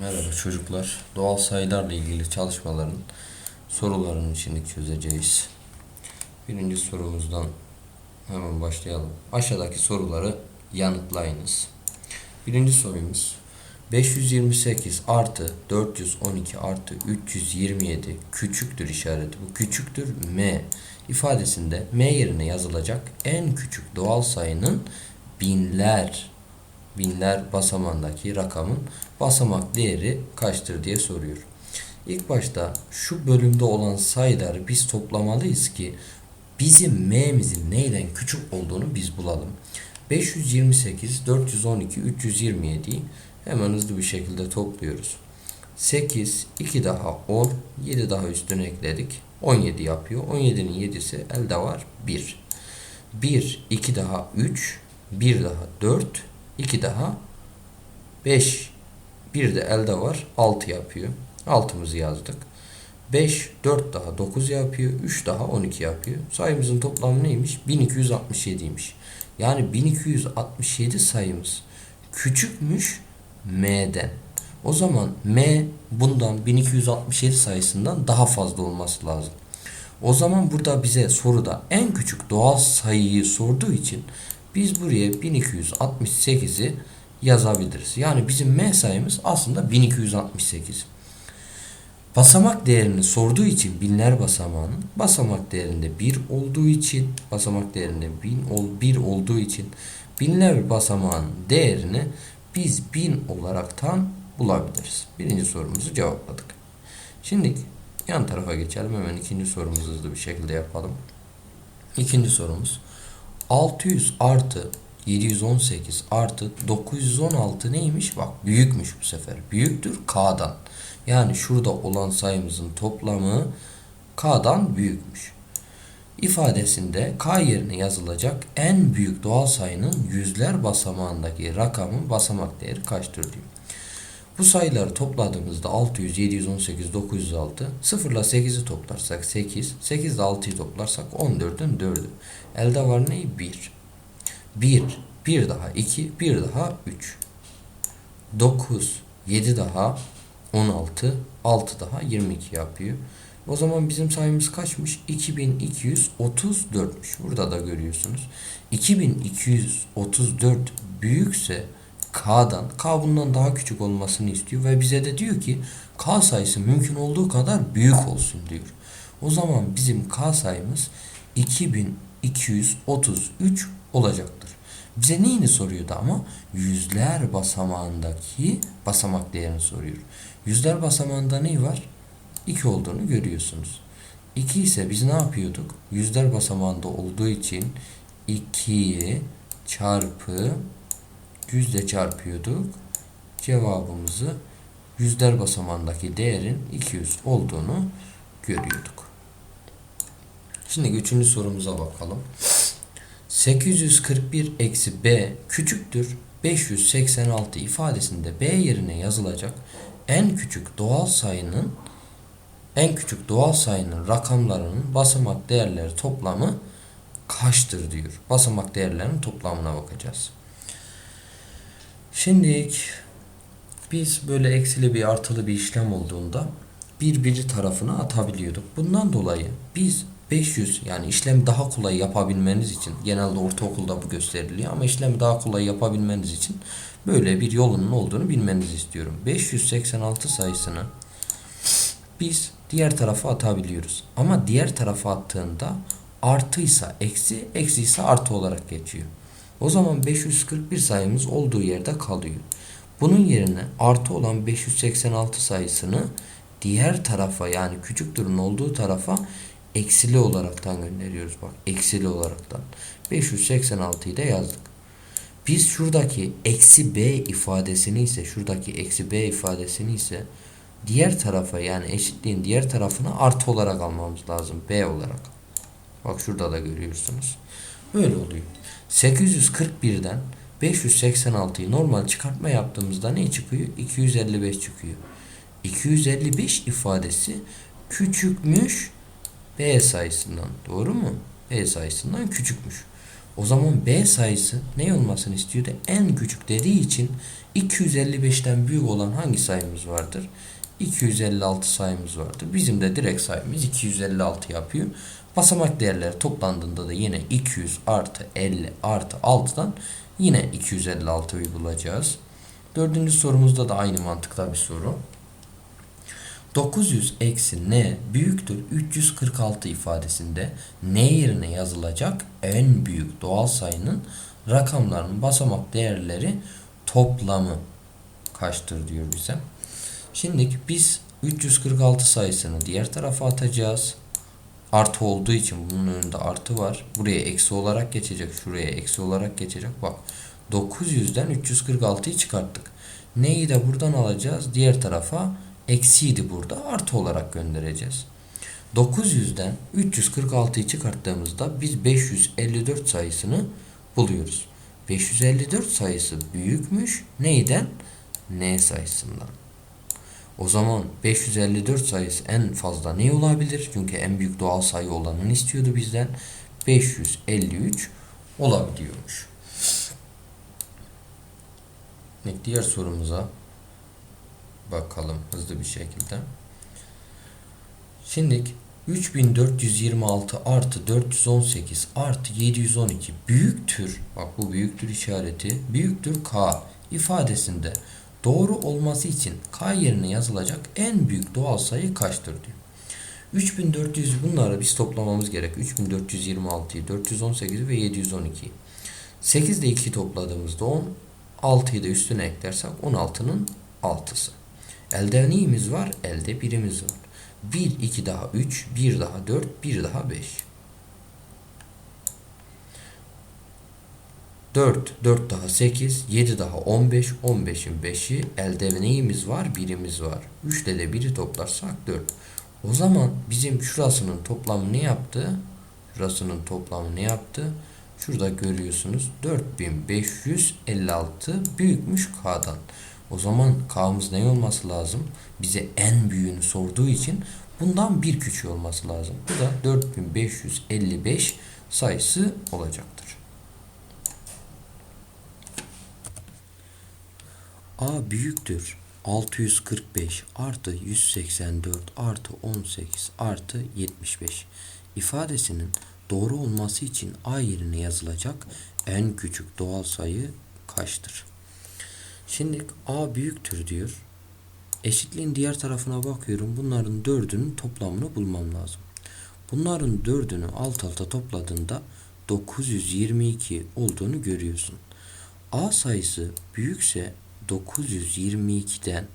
Merhaba çocuklar. Doğal sayılarla ilgili çalışmaların sorularını şimdi çözeceğiz. Birinci sorumuzdan hemen başlayalım. Aşağıdaki soruları yanıtlayınız. Birinci sorumuz 528 artı 412 artı 327 küçüktür işareti. Bu küçüktür m ifadesinde m yerine yazılacak en küçük doğal sayının binler binler basamandaki rakamın basamak değeri kaçtır diye soruyor. İlk başta şu bölümde olan sayıları biz toplamalıyız ki bizim m'mizin neyden küçük olduğunu biz bulalım. 528, 412, 327'yi hemen hızlı bir şekilde topluyoruz. 8, 2 daha 10, 7 daha üstüne ekledik. 17 yapıyor. 17'nin 7'si elde var 1. 1, 2 daha 3, 1 daha 4, 2 daha 5. Bir de elde var 6 yapıyor. 6'mızı yazdık. 5, 4 daha 9 yapıyor. 3 daha 12 yapıyor. Sayımızın toplamı neymiş? 1267'ymiş. Yani 1267 sayımız küçükmüş m'den. O zaman m bundan 1267 sayısından daha fazla olması lazım. O zaman burada bize soruda en küçük doğal sayıyı sorduğu için biz buraya 1268'i yazabiliriz. Yani bizim m sayımız aslında 1268. Basamak değerini sorduğu için binler basamağının basamak değerinde 1 olduğu için basamak değerinde 1000 ol 1 olduğu için binler basamağın değerini biz 1000 olaraktan bulabiliriz. Birinci sorumuzu cevapladık. Şimdi yan tarafa geçelim. Hemen ikinci sorumuzu hızlı bir şekilde yapalım. İkinci sorumuz 600 artı 718 artı 916 neymiş? Bak büyükmüş bu sefer. Büyüktür K'dan. Yani şurada olan sayımızın toplamı K'dan büyükmüş. İfadesinde K yerine yazılacak en büyük doğal sayının yüzler basamağındaki rakamın basamak değeri kaçtır diyor. Bu sayıları topladığımızda 600, 718, 906, 0 ile 8'i toplarsak 8, 8 ile 6'yı toplarsak 14'ün 4'ü. Elde var ne? 1. 1, 1 daha 2, 1 daha 3. 9, 7 daha 16, 6 daha 22 yapıyor. O zaman bizim sayımız kaçmış? 2234'müş. Burada da görüyorsunuz. 2234 büyükse K'dan, K bundan daha küçük olmasını istiyor ve bize de diyor ki K sayısı mümkün olduğu kadar büyük olsun diyor. O zaman bizim K sayımız 2233 olacaktır. Bize neyini soruyordu ama? Yüzler basamağındaki basamak değerini soruyor. Yüzler basamağında ne var? 2 olduğunu görüyorsunuz. 2 ise biz ne yapıyorduk? Yüzler basamağında olduğu için 2'yi çarpı yüzle çarpıyorduk. Cevabımızı yüzler basamağındaki değerin 200 olduğunu görüyorduk. Şimdi üçüncü sorumuza bakalım. 841 eksi b küçüktür 586 ifadesinde b yerine yazılacak en küçük doğal sayının en küçük doğal sayının rakamlarının basamak değerleri toplamı kaçtır diyor. Basamak değerlerinin toplamına bakacağız. Şimdi biz böyle eksili bir artılı bir işlem olduğunda birbiri tarafına atabiliyorduk. Bundan dolayı biz 500 yani işlemi daha kolay yapabilmeniz için genelde ortaokulda bu gösteriliyor ama işlemi daha kolay yapabilmeniz için böyle bir yolunun olduğunu bilmenizi istiyorum. 586 sayısını biz diğer tarafa atabiliyoruz. Ama diğer tarafa attığında artıysa eksi, eksi ise artı olarak geçiyor. O zaman 541 sayımız olduğu yerde kalıyor. Bunun yerine artı olan 586 sayısını diğer tarafa yani küçük durun olduğu tarafa eksili olaraktan gönderiyoruz. Bak eksili olaraktan. 586'yı da yazdık. Biz şuradaki eksi b ifadesini ise şuradaki eksi b ifadesini ise diğer tarafa yani eşitliğin diğer tarafına artı olarak almamız lazım. b olarak. Bak şurada da görüyorsunuz. Böyle oluyor. 841'den 586'yı normal çıkartma yaptığımızda ne çıkıyor? 255 çıkıyor. 255 ifadesi küçükmüş B sayısından. Doğru mu? B sayısından küçükmüş. O zaman B sayısı ne olmasını istiyordu? En küçük dediği için 255'ten büyük olan hangi sayımız vardır? 256 sayımız vardır. Bizim de direkt sayımız 256 yapıyor. Basamak değerleri toplandığında da yine 200 artı 50 artı 6'dan yine 256'yı bulacağız. Dördüncü sorumuzda da aynı mantıkta bir soru. 900 eksi n büyüktür 346 ifadesinde n yerine yazılacak en büyük doğal sayının rakamlarının basamak değerleri toplamı kaçtır diyor bize. Şimdi biz 346 sayısını diğer tarafa atacağız. Artı olduğu için bunun önünde artı var. Buraya eksi olarak geçecek. Şuraya eksi olarak geçecek. Bak 900'den 346'yı çıkarttık. Neyi de buradan alacağız? Diğer tarafa eksiydi burada. Artı olarak göndereceğiz. 900'den 346'yı çıkarttığımızda biz 554 sayısını buluyoruz. 554 sayısı büyükmüş. Neyden? N sayısından. O zaman 554 sayısı en fazla ne olabilir? Çünkü en büyük doğal sayı olanını istiyordu bizden. 553 olabiliyormuş. Evet, diğer sorumuza bakalım hızlı bir şekilde. Şimdi 3426 artı 418 artı 712 büyüktür. Bak bu büyüktür işareti. Büyüktür K ifadesinde doğru olması için K yerine yazılacak en büyük doğal sayı kaçtır diyor. 3400 bunları biz toplamamız gerek. 3426'yı, 418'i ve 712'yi. 8 ile 2 topladığımızda 10, 6'yı da üstüne eklersek 16'nın 6'sı. Elde neyimiz var? Elde birimiz var. 1, 2 daha 3, 1 daha 4, 1 daha 5. 4, 4 daha 8, 7 daha 15, 15'in 5'i elde neyimiz var? Birimiz var. 3 ile de 1'i toplarsak 4. O zaman bizim şurasının toplamı ne yaptı? Şurasının toplamı ne yaptı? Şurada görüyorsunuz 4556 büyükmüş K'dan. O zaman K'mız ne olması lazım? Bize en büyüğünü sorduğu için bundan bir küçüğü olması lazım. Bu da 4555 sayısı olacaktır. A büyüktür 645 artı 184 artı 18 artı 75 ifadesinin doğru olması için A yerine yazılacak en küçük doğal sayı kaçtır? Şimdi A büyüktür diyor. Eşitliğin diğer tarafına bakıyorum. Bunların dördünün toplamını bulmam lazım. Bunların dördünü alt alta topladığında 922 olduğunu görüyorsun. A sayısı büyükse 922'den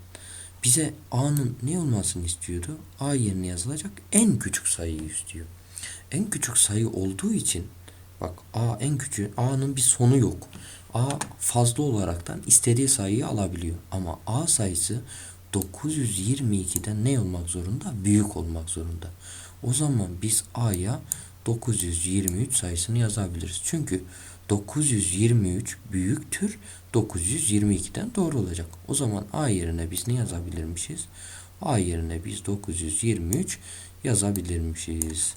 bize A'nın ne olmasını istiyordu? A yerine yazılacak en küçük sayıyı istiyor. En küçük sayı olduğu için bak A en küçük A'nın bir sonu yok. A fazla olaraktan istediği sayıyı alabiliyor. Ama A sayısı 922'den ne olmak zorunda? Büyük olmak zorunda. O zaman biz A'ya 923 sayısını yazabiliriz. Çünkü 923 büyüktür 922'den doğru olacak. O zaman A yerine biz ne yazabilirmişiz? A yerine biz 923 yazabilirmişiz.